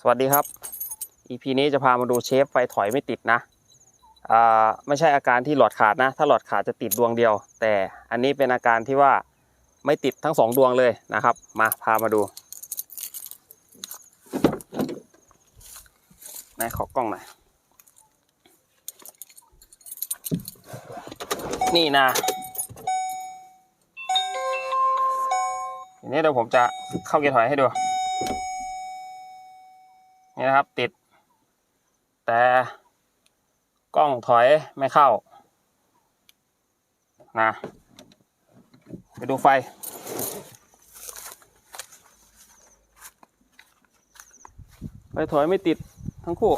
สวัสดีครับ EP นี้จะพามาดูเชฟไฟถอยไม่ติดนะอ่าไม่ใช่อาการที่หลอดขาดนะ ถ้าหลอดขาดจะติดดวงเดียว แต่อันนี้เป็นอาการที่ว่าไม่ติดทั้งสองดวงเลยนะครับ มาพามาดูไหนขอกล้องหน่อยนี่นะทีนี้เดี๋ยวผมจะเข้าเกียร์ถอยให้ดู นี่นะครับติด แต่กล้องถอยไม่เข้านะไปดูไฟ ไฟถอยไม่ติดทั้งคู่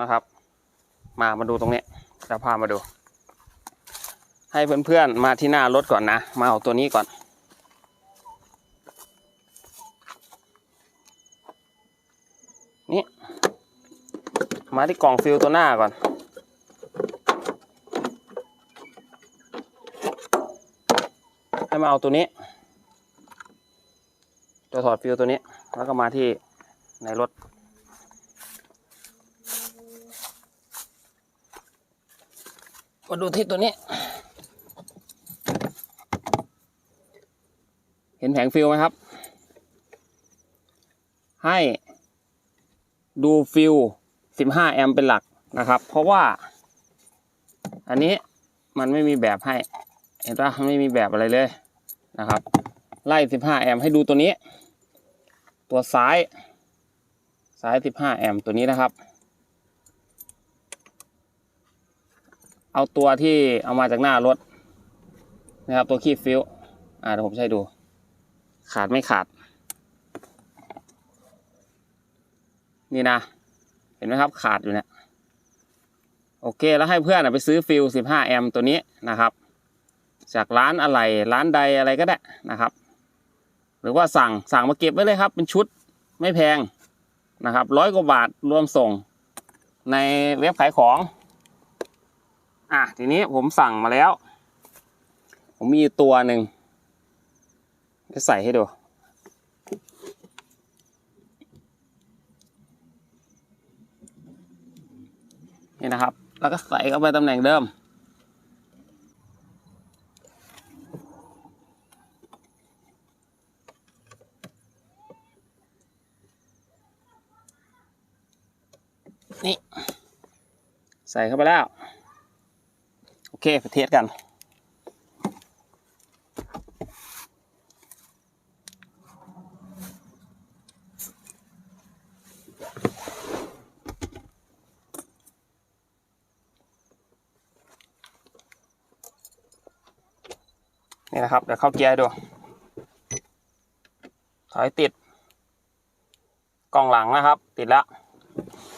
นะครับ มามาดูตรงนี้จะพามาดู ให้เพื่อนๆมาที่หน้ารถก่อนนะ มาเอาตัวนี้ก่อน มาที่กล่องฟิลตัวหน้าก่อน ให้มาเอาตัวนี้จะถอดฟิลตัวนี้ แล้วก็มาที่ในรถ มาดูที่ตัวนี้ เห็นแผงฟิลไหมครับ ให้ดูฟิล 15 แอมป์เป็นหลักนะครับ เพราะว่า อันนี้มันไม่มีแบบให้ เห็นปะมันไม่มีแบบอะไรเลยนะครับ ไล่ 15 แอมป์ให้ดูตัวนี้ ตัวซ้ายซ้าย 15 แอมป์ตัวนี้นะครับ เอาตัวที่เอามาจากหน้ารถนะครับ ตัวคีบฟิลอ่าเดี๋ยวผมใช้ดู ขาดไม่ขาด นี่นะ เห็นไหมครับขาดอยู่เนี่ยโอเค แล้วให้เพื่อนไปซื้อฟิล 15 แอมตัวนี้นะครับ จากร้านอะไรร้านใดอะไรก็ได้นะครับ หรือว่าสั่งสั่งมาเก็บไว้เลยครับ เป็นชุดไม่แพงนะครับร้อยกว่าบาทรวมส่งในเว็บขายของ อะทีนี้ผมสั่งมาแล้ว ผมมีตัวหนึ่งจะใส่ให้ดู นี่นะครับ แล้วก็ใส่เข้าไปตำแหน่งเดิม นี่ ใส่เข้าไปแล้ว โอเคไปเทสกัน นี่นะครับ เดี๋ยวเข้าเกียร์ดู ถอยติด กล้องหลังนะครับ ติดแล้ว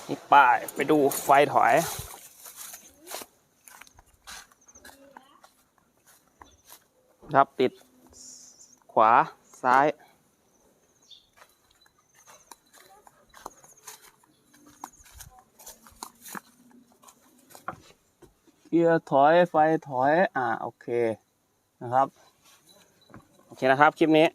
นี่ป้ายไปดูไฟถอยครับติดขวาซ้าย เกียร์ถอยไฟถอย อ่า โอเค นะครับ โอเคนะครับ คลิปนี้